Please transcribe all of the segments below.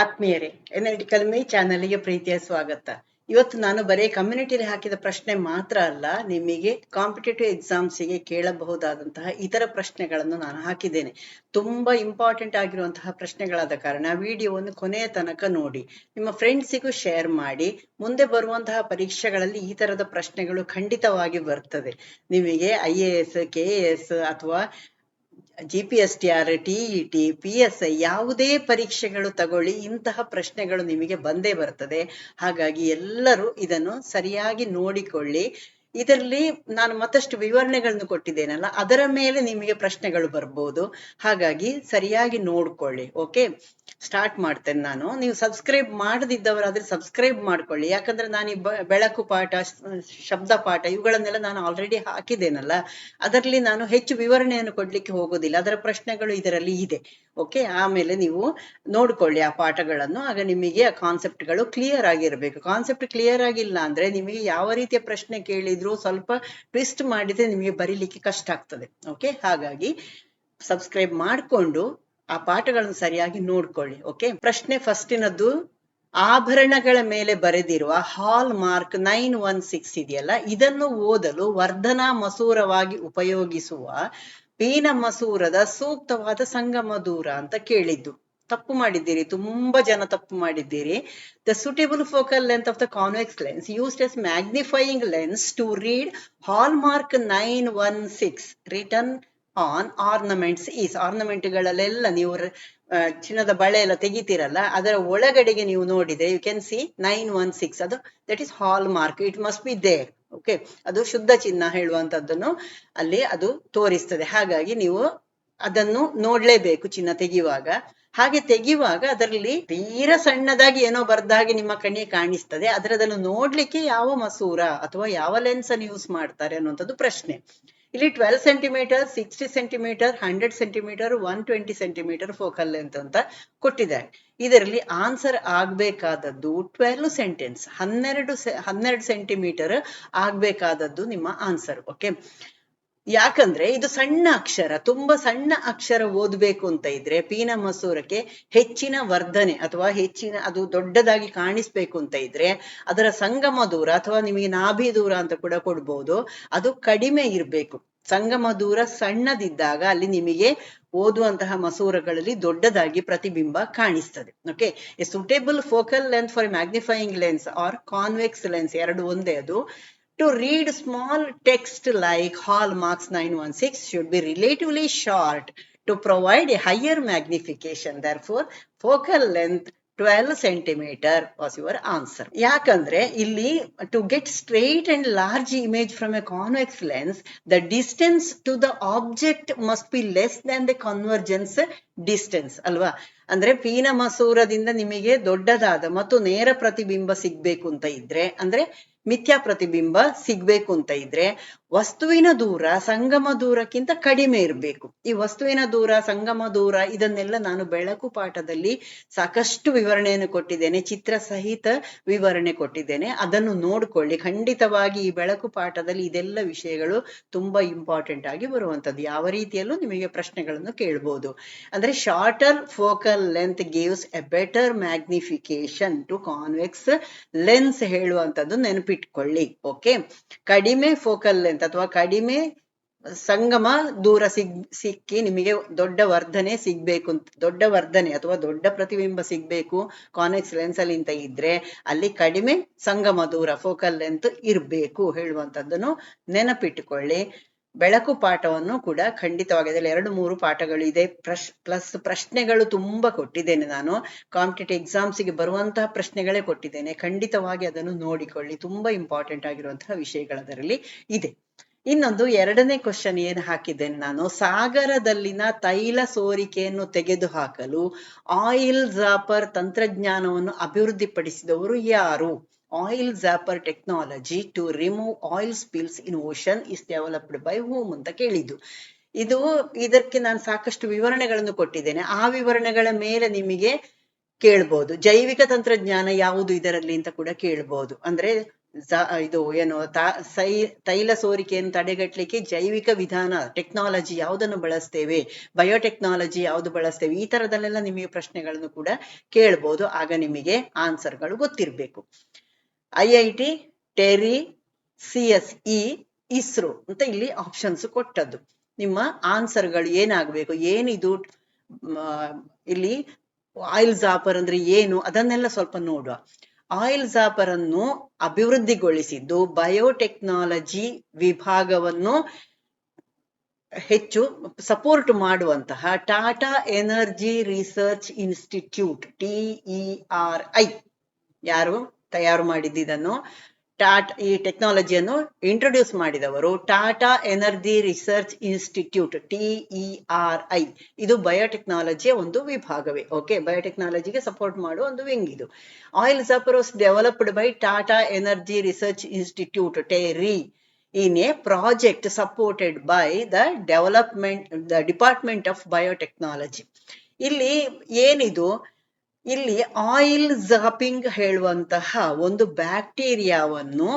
ಆತ್ಮೀಯರೇ ಎನಲಿಟಿಕಲ್ ಮೇ ಚಾನಲ್ಗೆ ಪ್ರೀತಿಯ ಸ್ವಾಗತ. ಇವತ್ತು ನಾನು ಬರೀ ಕಮ್ಯುನಿಟಿಲಿ ಹಾಕಿದ ಪ್ರಶ್ನೆ ಮಾತ್ರ ಅಲ್ಲ, ನಿಮಗೆ ಕಾಂಪಿಟೇಟಿವ್ ಎಕ್ಸಾಮ್ಸಿಗೆ ಕೇಳಬಹುದಾದಂತಹ ಇತರ ಪ್ರಶ್ನೆಗಳನ್ನು ನಾನು ಹಾಕಿದ್ದೇನೆ. ತುಂಬಾ ಇಂಪಾರ್ಟೆಂಟ್ ಆಗಿರುವಂತಹ ಪ್ರಶ್ನೆಗಳಾದ ಕಾರಣ ವಿಡಿಯೋವನ್ನು ಕೊನೆಯ ತನಕ ನೋಡಿ, ನಿಮ್ಮ ಫ್ರೆಂಡ್ಸಿಗೂ ಶೇರ್ ಮಾಡಿ, ಮುಂದೆ ಬರುವಂತಹ ಪರೀಕ್ಷೆಗಳಲ್ಲಿ ಈ ತರದ ಪ್ರಶ್ನೆಗಳು ಖಂಡಿತವಾಗಿ ಬರ್ತದೆ. ನಿಮಗೆ I A S, K S ಅಥವಾ G P S T R TET P S I ಯಾವುದೇ ಪರೀಕ್ಷೆಗಳು ತಗೊಳ್ಳಿ, ಇಂತಹ ಪ್ರಶ್ನೆಗಳು ನಿಮಗೆ ಬಂದೇ ಬರ್ತದೆ. ಹಾಗಾಗಿ ಎಲ್ಲರೂ ಇದನ್ನು ಸರಿಯಾಗಿ ನೋಡಿಕೊಳ್ಳಿ. ಇದರಲ್ಲಿ ನಾನು ಮತ್ತಷ್ಟು ವಿವರಣೆಗಳನ್ನು ಕೊಟ್ಟಿದ್ದೇನಲ್ಲ, ಅದರ ಮೇಲೆ ನಿಮಗೆ ಪ್ರಶ್ನೆಗಳು ಬರ್ಬೋದು. ಹಾಗಾಗಿ ಸರಿಯಾಗಿ ನೋಡ್ಕೊಳ್ಳಿ, ಓಕೆ? ಸ್ಟಾರ್ಟ್ ಮಾಡ್ತೇನೆ ನಾನು. ನೀವು ಸಬ್ಸ್ಕ್ರೈಬ್ ಮಾಡದಿದ್ದವರಾದ್ರೆ ಸಬ್ಸ್ಕ್ರೈಬ್ ಮಾಡ್ಕೊಳ್ಳಿ. ಯಾಕಂದ್ರೆ ನಾನು ಈ ಬೆಳಕು ಪಾಠ ಶಬ್ದ ಪಾಠ ಇವುಗಳನ್ನೆಲ್ಲ ನಾನು ಆಲ್ರೆಡಿ ಹಾಕಿದ್ದೇನಲ್ಲ, ಅದರಲ್ಲಿ ನಾನು ಹೆಚ್ಚು ವಿವರಣೆಯನ್ನು ಕೊಡ್ಲಿಕ್ಕೆ ಹೋಗೋದಿಲ್ಲ. ಅದರ ಪ್ರಶ್ನೆಗಳು ಇದರಲ್ಲಿ ಇದೆ. ಓಕೆ ಆಮೇಲೆ ನೀವು ನೋಡ್ಕೊಳ್ಳಿ ಆ ಪಾಠಗಳನ್ನು. ಆಗ ನಿಮಗೆ ಆ ಕಾನ್ಸೆಪ್ಟ್ಗಳು ಕ್ಲಿಯರ್ ಆಗಿರ್ಬೇಕು. ಕಾನ್ಸೆಪ್ಟ್ ಕ್ಲಿಯರ್ ಆಗಿಲ್ಲ ಅಂದ್ರೆ ನಿಮಗೆ ಯಾವ ರೀತಿಯ ಪ್ರಶ್ನೆ ಕೇಳಿದ್ರು ಸ್ವಲ್ಪ ಟ್ವಿಸ್ಟ್ ಮಾಡಿದ್ರೆ ನಿಮಗೆ ಬರೀಲಿಕ್ಕೆ ಕಷ್ಟ ಆಗ್ತದೆ. ಓಕೆ ಹಾಗಾಗಿ ಸಬ್ಸ್ಕ್ರೈಬ್ ಮಾಡಿಕೊಂಡು ಆ ಪಾಠಗಳನ್ನು ಸರಿಯಾಗಿ ನೋಡ್ಕೊಳ್ಳಿ. ಓಕೆ ಪ್ರಶ್ನೆ ಫಸ್ಟಿನದ್ದು ಆಭರಣಗಳ ಮೇಲೆ ಬರೆದಿರುವ hallmark nine one six ಇದೆಯಲ್ಲ? ಇದನ್ನು ಓದಲು ವರ್ಧನಾ ಮಸೂರವಾಗಿ ಉಪಯೋಗಿಸುವ ಪೀನ ಮಸೂರದ ಸೂಕ್ತವಾದ ಸಂಗಮ ದೂರ ಅಂತ ಕೇಳಿದ್ದು. ತಪ್ಪು ಮಾಡಿದ್ದೀರಿ, ತುಂಬಾ ಜನ ತಪ್ಪು ಮಾಡಿದ್ದೀರಿ. The suitable focal length lens used as magnifying lens to read hallmark nine 916 written on ornaments is ಆರ್ನಮೆಂಟ್ಗಳಲ್ಲೆಲ್ಲ ನೀವು ಚಿನ್ನದ ಬಳೆ ಎಲ್ಲ ತೆಗಿತೀರಲ್ಲ, ಅದರ ಒಳಗಡೆಗೆ ನೀವು ನೋಡಿದ್ರೆ you can see nine one six ಅದು that is hallmark it must be there okay ಅದು ಶುದ್ಧ ಚಿನ್ನ ಹೇಳುವಂತದ್ದನ್ನು ಅಲ್ಲಿ ಅದು ತೋರಿಸ್ತದೆ. ಹಾಗಾಗಿ ನೀವು ಅದನ್ನು ನೋಡ್ಲೇಬೇಕು ಚಿನ್ನ ತೆಗೆಯುವಾಗ. ಹಾಗೆ ತೆಗೆಯುವಾಗ ಅದರಲ್ಲಿ ತೀರ ಸಣ್ಣದಾಗಿ ಏನೋ ಬರ್ದ ಹಾಗೆ ನಿಮ್ಮ ಕಣ್ಣಿಗೆ ಕಾಣಿಸ್ತದೆ. ಅದರದನ್ನು ನೋಡ್ಲಿಕ್ಕೆ ಯಾವ ಮಸೂರ ಅಥವಾ ಯಾವ ಲೆನ್ಸ್ ಅನ್ನು ಯೂಸ್ ಮಾಡ್ತಾರೆ ಅನ್ನುವಂಥದ್ದು ಪ್ರಶ್ನೆ. ಇಲ್ಲಿ twelve centimetre sixty centimetre hundred centimetre one twenty centimetre focal length ಅಂತ ಕೊಟ್ಟಿದ್ದಾರೆ. ಇದರಲ್ಲಿ ಆನ್ಸರ್ ಆಗ್ಬೇಕಾದದ್ದು ಟ್ವೆಲ್ವ್ ಸೆಂಟೆನ್ಸ್ ಹನ್ನೆರಡು ಹನ್ನೆರಡು ಸೆಂಟಿಮೀಟರ್ ಆಗ್ಬೇಕಾದದ್ದು ನಿಮ್ಮ ಆನ್ಸರ್ ಓಕೆ ಯಾಕಂದ್ರೆ ಇದು ಸಣ್ಣ ಅಕ್ಷರ, ತುಂಬಾ ಸಣ್ಣ ಅಕ್ಷರ ಓದ್ಬೇಕು ಅಂತ ಇದ್ರೆ ಪೀನ ಮಸೂರಕ್ಕೆ ಹೆಚ್ಚಿನ ವರ್ಧನೆ ಅಥವಾ ಹೆಚ್ಚಿನ, ಅದು ದೊಡ್ಡದಾಗಿ ಕಾಣಿಸ್ಬೇಕು ಅಂತ ಇದ್ರೆ ಅದರ ಸಂಗಮ ದೂರ ಅಥವಾ ನಿಮಗೆ ನಾಭಿ ದೂರ ಅಂತ ಕೂಡ ಕೊಡ್ಬೋದು, ಅದು ಕಡಿಮೆ ಇರ್ಬೇಕು. ಸಂಗಮ ದೂರ ಸಣ್ಣದಿದ್ದಾಗ ಅಲ್ಲಿ ನಿಮಗೆ ಓದುವಂತಹ ಮಸೂರಗಳಲ್ಲಿ ದೊಡ್ಡದಾಗಿ ಪ್ರತಿಬಿಂಬ ಕಾಣಿಸ್ತದೆ. Okay a suitable focal length for magnifying lens or convex lens ಎರಡು ಒಂದೇ ಅದು. To read small text like hallmarks nine one six should be relatively short to provide a higher magnification therefore focal length twelve centimetre was your answer ಯಾಕಂದ್ರೆ ಇಲ್ಲಿ to get straight and large image from a convex lens the distance to the object must be less than the convergence distance ಅಲ್ವಾ? ಅಂದ್ರೆ ಪೀನ ಮಸೂರದಿಂದ ನಿಮಗೆ ದೊಡ್ಡದಾದ ಮತ್ತು ನೇರ ಪ್ರತಿಬಿಂಬ ಸಿಗ್ಬೇಕು ಅಂತ ಇದ್ರೆ, ಅಂದ್ರೆ ಮಿಥ್ಯಾ ಪ್ರತಿಬಿಂಬ ಸಿಗ್ಬೇಕು ಅಂತ ಇದ್ರೆ ವಸ್ತುವಿನ ದೂರ, ಸಂಗಮ ದೂರಕ್ಕಿಂತ ಕಡಿಮೆ ಇರಬೇಕು. ಈ ವಸ್ತುವಿನ ದೂರ, ಸಂಗಮ ದೂರ, ಇದನ್ನೆಲ್ಲ ನಾನು ಬೆಳಕು ಪಾಠದಲ್ಲಿ ಸಾಕಷ್ಟು ವಿವರಣೆಯನ್ನು ಕೊಟ್ಟಿದ್ದೇನೆ, ಚಿತ್ರ ಸಹಿತ ವಿವರಣೆ ಕೊಟ್ಟಿದ್ದೇನೆ. ಅದನ್ನು ನೋಡ್ಕೊಳ್ಳಿ. ಖಂಡಿತವಾಗಿ ಈ ಬೆಳಕು ಪಾಠದಲ್ಲಿ ಇದೆಲ್ಲ ವಿಷಯಗಳು ತುಂಬಾ ಇಂಪಾರ್ಟೆಂಟ್ ಆಗಿ ಬರುವಂತದ್ದು ಯಾವ ರೀತಿಯಲ್ಲೂ ನಿಮಗೆ ಪ್ರಶ್ನೆಗಳನ್ನು ಕೇಳ್ಬೋದು. ಅಂದ್ರೆ shorter focal length gives a better magnification to convex lens ಹೇಳುವಂತದ್ದು ನೆನಪಿಟ್ಕೊಳ್ಳಿ. ಓಕೆ ಕಡಿಮೆ ಫೋಕಲ್ ಲೆಂತ್ ಅಥವಾ ಕಡಿಮೆ, ಸಂಗಮ ದೂರ ಸಿಗ್, ಸಿಕ್ಕಿ ನಿಮಗೆ ದೊಡ್ಡ ವರ್ಧನೆ ಸಿಗ್ಬೇಕು ಅಂತ, ದೊಡ್ಡ ವರ್ಧನೆ ಅಥವಾ ದೊಡ್ಡ ಪ್ರತಿಬಿಂಬ ಸಿಗ್ಬೇಕು ಕಾನೆಕ್ಸ್ ಲೆನ್ಸ್ ಅಲ್ಲಿ ಅಂತ ಇದ್ರೆ ಅಲ್ಲಿ ಕಡಿಮೆ ಸಂಗಮ ದೂರ ಫೋಕಲ್ ಲೆಂತ್ ಇರ್ಬೇಕು ಹೇಳುವಂತದ್ದನ್ನು ನೆನಪಿಟ್ಟುಕೊಳ್ಳಿ. ಬೆಳಕು ಪಾಠವನ್ನು ಕೂಡ ಖಂಡಿತವಾಗಿ ಅದರಲ್ಲಿ ಎರಡು ಮೂರು ಪಾಠಗಳು ಇದೆ. ಪ್ರಶ್ ಪ್ಲಸ್ ಪ್ರಶ್ನೆಗಳು ತುಂಬಾ ಕೊಟ್ಟಿದ್ದೇನೆ ನಾನು. ಕಾಂಪಿಟೇಟಿವ್ ಎಕ್ಸಾಮ್ಸ್ಗೆ ಬರುವಂತಹ ಪ್ರಶ್ನೆಗಳೇ ಕೊಟ್ಟಿದ್ದೇನೆ. ಖಂಡಿತವಾಗಿ ಅದನ್ನು ನೋಡಿಕೊಳ್ಳಿ. ತುಂಬಾ ಇಂಪಾರ್ಟೆಂಟ್ ಆಗಿರುವಂತಹ ವಿಷಯಗಳದರಲ್ಲಿ ಇದೆ. ಇನ್ನೊಂದು ಎರಡನೇ ಕ್ವಶನ್ ಏನು ಹಾಕಿದ್ದೇನೆ ನಾನು? ಸಾಗರದಲ್ಲಿನ ತೈಲ ಸೋರಿಕೆಯನ್ನು ತೆಗೆದುಹಾಕಲು ಆಯಿಲ್ ಜಾಪರ್ ತಂತ್ರಜ್ಞಾನವನ್ನು ಅಭಿವೃದ್ಧಿಪಡಿಸಿದವರು ಯಾರು? Oil zapper technology to remove oil spills in ocean is developed by whom ಅಂತ ಕೇಳಿದ್ದು. ಇದು ಇದಕ್ಕೆ ನಾನು ಸಾಕಷ್ಟು ವಿವರಣೆಗಳನ್ನು ಕೊಟ್ಟಿದ್ದೇನೆ. ಆ ವಿವರಣೆಗಳ ಮೇಲೆ ನಿಮಗೆ ಕೇಳ್ಬೋದು. ಜೈವಿಕ ತಂತ್ರಜ್ಞಾನ ಯಾವುದು ಇದರಲ್ಲಿ ಅಂತ ಕೂಡ ಕೇಳ್ಬೋದು. ಅಂದ್ರೆ ಇದು ಏನು, ತಾ- ತೈಲ ಸೋರಿಕೆಯನ್ನು ತಡೆಗಟ್ಟಲಿಕ್ಕೆ ಜೈವಿಕ ವಿಧಾನ, ಟೆಕ್ನಾಲಜಿ ಯಾವುದನ್ನು ಬಳಸ್ತೇವೆ, ಬಯೋಟೆಕ್ನಾಲಜಿ ಯಾವುದು ಬಳಸ್ತೇವೆ, ಈ ತರದಲ್ಲೆಲ್ಲ ನಿಮಗೆ ಪ್ರಶ್ನೆಗಳನ್ನು ಕೂಡ ಕೇಳ್ಬೋದು. ಆಗ ನಿಮಗೆ ಆನ್ಸರ್ಗಳು ಗೊತ್ತಿರಬೇಕು. I I T, TERI, C S E, ISRO ಅಂತ ಇಲ್ಲಿ ಆಪ್ಷನ್ಸ್ ಕೊಟ್ಟದ್ದು. ನಿಮ್ಮ ಆನ್ಸರ್ಗಳು ಏನಾಗಬೇಕು, ಏನಿದು ಇಲ್ಲಿ ಆಯಿಲ್ ಜಾಪರ್ ಅಂದ್ರೆ ಏನು, ಅದನ್ನೆಲ್ಲ ಸ್ವಲ್ಪ ನೋಡುವ. ಆಯಿಲ್ ಜಾಪರ್ ಅನ್ನು ಅಭಿವೃದ್ಧಿಗೊಳಿಸಿದ್ದು ಬಯೋಟೆಕ್ನಾಲಜಿ ವಿಭಾಗವನ್ನು ಹೆಚ್ಚು ಸಪೋರ್ಟ್ ಮಾಡುವಂತಹ Tata energy research institute TER I. ಯಾರು? ತಯಾರು ಮಾಡಿದ್ದನ್ನು ಟಾಟ್ ಈ ಟೆಕ್ನಾಲಜಿಯನ್ನು ಇಂಟ್ರೊಡ್ಯೂಸ್ ಮಾಡಿದವರು Tata energy research institute TER I. ಇದು ಬಯೋಟೆಕ್ನಾಲಜಿಯ ಒಂದು ವಿಭಾಗವೇ. ಓಕೆ ಬಯೋಟೆಕ್ನಾಲಜಿಗೆ ಸಪೋರ್ಟ್ ಮಾಡುವ ಒಂದು ವಿಂಗ್ ಇದು. Oil zappers developed by Tata energy research institute, TERI in a project supported by the development the department of biotechnology ಇಲ್ಲಿ ಏನಿದು? ಇಲ್ಲಿ ಆಯಿಲ್ ಜಾಪಿಂಗ್ ಹೇಳುವಂತಹ ಒಂದು ಬ್ಯಾಕ್ಟೀರಿಯಾವನ್ನು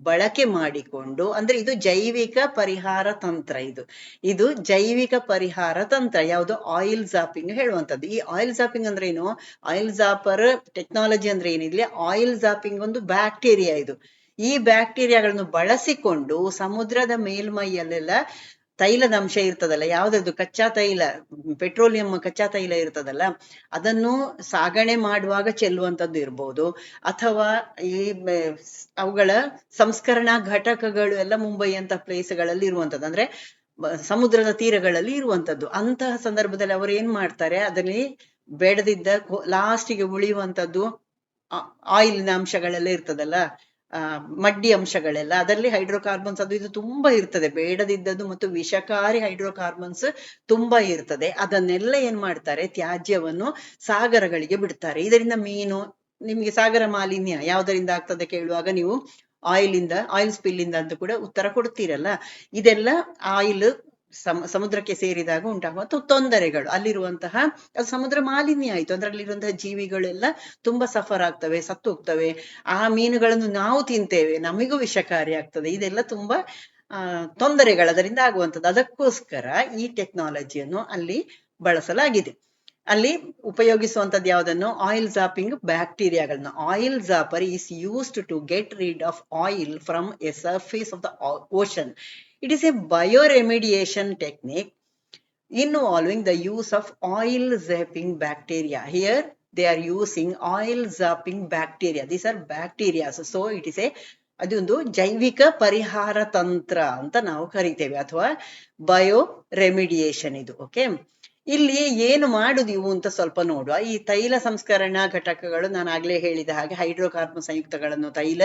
ಬಳಕೆ ಮಾಡಿಕೊಂಡು, ಅಂದ್ರೆ ಇದು ಜೈವಿಕ ಪರಿಹಾರ ತಂತ್ರ ಇದು. ಇದು ಜೈವಿಕ ಪರಿಹಾರ ತಂತ್ರ, ಯಾವುದು? ಆಯಿಲ್ ಜಾಪಿಂಗ್ ಹೇಳುವಂತದ್ದು ಈ ಆಯಿಲ್ ಜಾಪಿಂಗ್ ಅಂದ್ರೆ ಏನು? ಆಯಿಲ್ ಜಾಪರ್ ಟೆಕ್ನಾಲಜಿ ಅಂದ್ರೆ ಏನಿಲ್ಲ. ಆಯಿಲ್ ಜಾಪಿಂಗ್ ಒಂದು ಬ್ಯಾಕ್ಟೀರಿಯಾ ಇದು. ಈ ಬ್ಯಾಕ್ಟೀರಿಯಾಗಳನ್ನು ಬಳಸಿಕೊಂಡು ಸಮುದ್ರದ ಮೇಲ್ಮೈಯಲ್ಲೆಲ್ಲ ತೈಲದ ಅಂಶ ಇರ್ತದಲ್ಲ, ಯಾವ್ದದು ಕಚ್ಚಾ ತೈಲ, ಪೆಟ್ರೋಲಿಯಂ ಕಚ್ಚಾ ತೈಲ ಇರ್ತದಲ್ಲ, ಅದನ್ನು ಸಾಗಣೆ ಮಾಡುವಾಗ ಚೆಲ್ಲುವಂಥದ್ದು ಇರ್ಬೋದು. ಅಥವಾ ಈ ಅವುಗಳ ಸಂಸ್ಕರಣಾ ಘಟಕಗಳು ಎಲ್ಲ ಮುಂಬೈ ಅಂತ ಪ್ಲೇಸ್ಗಳಲ್ಲಿ ಇರುವಂತದ್ದು ಅಂದ್ರೆ ಸಮುದ್ರದ ತೀರಗಳಲ್ಲಿ ಇರುವಂತದ್ದು ಅಂತಹ ಸಂದರ್ಭದಲ್ಲಿ ಅವರು ಏನ್ ಮಾಡ್ತಾರೆ ಅದರಲ್ಲಿ ಬೇಡದಿದ್ದ ಲಾಸ್ಟಿಗೆ ಉಳಿಯುವಂಥದ್ದು ಆಯಿಲ್ನ ಅಂಶಗಳೆಲ್ಲ ಇರ್ತದಲ್ಲ ಮಡ್ಡಿ ಅಂಶಗಳೆಲ್ಲ. ಅದರಲ್ಲಿ ಹೈಡ್ರೋಕಾರ್ಬನ್ಸ್ ಅದು ಇದು ತುಂಬಾ ಇರ್ತದೆ. ಬೇಡದಿದ್ದದ್ದು ಮತ್ತು ವಿಷಕಾರಿ ಹೈಡ್ರೋಕಾರ್ಬನ್ಸ್ ತುಂಬಾ ಇರ್ತದೆ. ಅದನ್ನೆಲ್ಲ ಏನ್ ಮಾಡ್ತಾರೆ? ತ್ಯಾಜ್ಯವನ್ನು ಸಾಗರಗಳಿಗೆ ಬಿಡ್ತಾರೆ. ಇದರಿಂದ ಮೀನು, ನಿಮ್ಗೆ ಸಾಗರ ಮಾಲಿನ್ಯ ಯಾವುದರಿಂದ ಆಗ್ತದೆ ಕೇಳುವಾಗ ನೀವು? ಆಯಿಲ್ ಇಂದ ಆಯಿಲ್ ಸ್ಪಿಲ್ ಇಂದ ಅಂತ ಕೂಡ ಉತ್ತರ ಕೊಡ್ತೀರಲ್ಲ. ಇದೆಲ್ಲ ಆಯಿಲ್ ಸಮ, ಸಮುದ್ರಕ್ಕೆ ಸೇರಿದಾಗ ಉಂಟಾಗುವ ತೊಂದರೆಗಳು. ಅಲ್ಲಿರುವಂತಹ, ಅದು ಸಮುದ್ರ ಮಾಲಿನ್ಯ ಆಯ್ತು. ಅದರಲ್ಲಿರುವಂತಹ ಜೀವಿಗಳೆಲ್ಲ ತುಂಬಾ ಸಫರ್ ಆಗ್ತವೆ, ಸತ್ತು ಹೋಗ್ತವೆ. ಆ ಮೀನುಗಳನ್ನು ನಾವು ತಿಂತೇವೆ. ನಮಿಗೂ ವಿಷಕಾರಿ ಆಗ್ತದೆ. ಇದೆಲ್ಲ ತುಂಬಾ, ಆ, ತೊಂದರೆಗಳು ಅದರಿಂದ ಆಗುವಂಥದ್ದು. ಅದಕ್ಕೋಸ್ಕರ ಈ ಟೆಕ್ನಾಲಜಿಯನ್ನು ಅಲ್ಲಿ ಬಳಸಲಾಗಿದೆ. ಅಲ್ಲಿ ಉಪಯೋಗಿಸುವಂತದ್ದು ಯಾವುದನ್ನು? Oil zapping ಬ್ಯಾಕ್ಟೀರಿಯಾಗಳನ್ನ. Oil zapper is used to get rid of oil from a surface of the ocean. It is a bioremediation technique involving the use of oil zapping bacteria. Here they are using oil zapping bacteria. These are bacteria. So it is a ಅದೊಂದು ಜೈವಿಕ ಪರಿಹಾರ ತಂತ್ರ ಅಂತ ನಾವು ಕರಿತೇವೆ ಅಥವಾ bio remediation ಇದು okay ಇಲ್ಲಿ ಏನು ಮಾಡುದು ಇವು ಅಂತ ಸ್ವಲ್ಪ ನೋಡುವ. ಈ ತೈಲ ಸಂಸ್ಕರಣಾ ಘಟಕಗಳು ನಾನು ಆಗ್ಲೇ ಹೇಳಿದ ಹಾಗೆ ಹೈಡ್ರೋಕಾರ್ಬನ್ ಸಂಯುಕ್ತಗಳನ್ನು ತೈಲ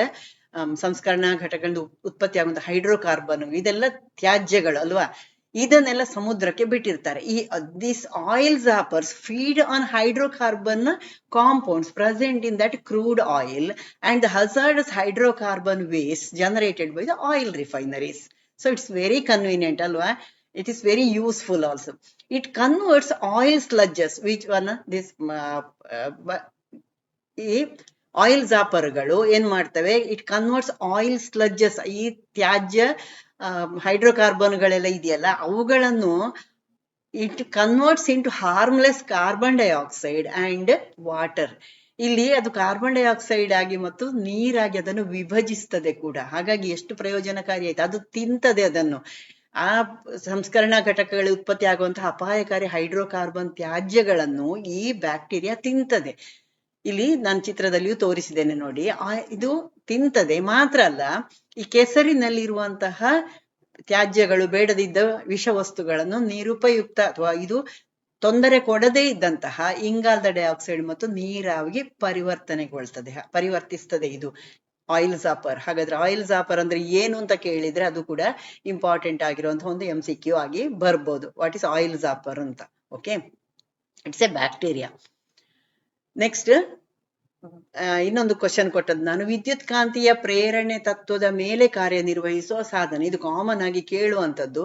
ಸಂಸ್ಕರಣಾ ಘಟಕಗಳಿಂದ ಉತ್ಪತ್ತಿಯಾಗುವಂತಹ ಹೈಡ್ರೋಕಾರ್ಬನ್ ಇದೆಲ್ಲ ತ್ಯಾಜ್ಯಗಳು ಅಲ್ವಾ? ಇದನ್ನೆಲ್ಲ ಸಮುದ್ರಕ್ಕೆ ಬಿಟ್ಟಿರ್ತಾರೆ. ಈ this oil zappers feed on hydrocarbon compounds present in that crude oil and the hazardous hydrocarbon waste generated by the oil refineries so it's very convenient ಅಲ್ವಾ? It is very useful also it converts oil sludges which one this ಈ oil ಜಾಪರ್ಗಳು ಏನ್ ಮಾಡ್ತವೆ? It converts oil ಸ್ಲಜ್ಜಸ್ ಈ ತ್ಯಾಜ್ಯ ಹೈಡ್ರೋಕಾರ್ಬನ್ಗಳೆಲ್ಲ ಇದೆಯಲ್ಲ, ಅವುಗಳನ್ನು it converts into harmless carbon dioxide and water ಇಲ್ಲಿ ಅದು ಕಾರ್ಬನ್ ಡೈಆಕ್ಸೈಡ್ ಆಗಿ ಮತ್ತು ನೀರಾಗಿ ಅದನ್ನು ವಿಭಜಿಸ್ತದೆ ಕೂಡ. ಹಾಗಾಗಿ ಎಷ್ಟು ಪ್ರಯೋಜನಕಾರಿ ಆಯ್ತು ಅದು ತಿಂತದೆ ಅದನ್ನು. ಆ ಸಂಸ್ಕರಣಾ ಘಟಕಗಳು ಉತ್ಪತ್ತಿ ಆಗುವಂತಹ ಅಪಾಯಕಾರಿ ಹೈಡ್ರೋಕಾರ್ಬನ್ ತ್ಯಾಜ್ಯಗಳನ್ನು ಈ ಬ್ಯಾಕ್ಟೀರಿಯಾ ತಿಂತದೆ. ಇಲ್ಲಿ ನಾನು ಚಿತ್ರದಲ್ಲಿಯೂ ತೋರಿಸಿದ್ದೇನೆ ನೋಡಿ. ಆ, ಇದು ತಿಂತದೆ. ಮಾತ್ರ ಅಲ್ಲ, ಈ ಕೆಸರಿನಲ್ಲಿರುವಂತಹ ತ್ಯಾಜ್ಯಗಳು, ಬೇಡದಿದ್ದ ವಿಷ ವಸ್ತುಗಳನ್ನು ನಿರುಪಯುಕ್ತ ಅಥವಾ ಇದು ತೊಂದರೆ ಕೊಡದೇ ಇದ್ದಂತಹ ಇಂಗಾಲದ ಡೈಆಕ್ಸೈಡ್ ಮತ್ತು ನೀರಾಗಿ ಪರಿವರ್ತನೆಗೊಳ್ತದೆ, ಪರಿವರ್ತಿಸ್ತದೆ ಇದು. Oil zapper. ಹಾಗಾದ್ರೆ ಆಯಿಲ್ ಜಾಪರ್ ಅಂದ್ರೆ ಏನು ಅಂತ ಕೇಳಿದ್ರೆ ಅದು ಕೂಡ ಇಂಪಾರ್ಟೆಂಟ್ ಆಗಿರುವಂತಹ ಒಂದು ಎಂ ಸಿ ಕ್ಯೂ ಆಗಿ ಬರ್ಬೋದು. ವಾಟ್ ಇಸ್ ಆಯಿಲ್ ಜಾಪರ್ ಅಂತ? Okay it's a bacteria next ಇನ್ನೊಂದು ಕ್ವಶನ್ ಕೊಟ್ಟದ್ದು ನಾನು. ವಿದ್ಯುತ್ ಕಾಂತೀಯ ಪ್ರೇರಣೆ ತತ್ವದ ಮೇಲೆ ಕಾರ್ಯನಿರ್ವಹಿಸುವ ಸಾಧನ. ಇದು ಕಾಮನ್ ಆಗಿ ಕೇಳುವಂತದ್ದು.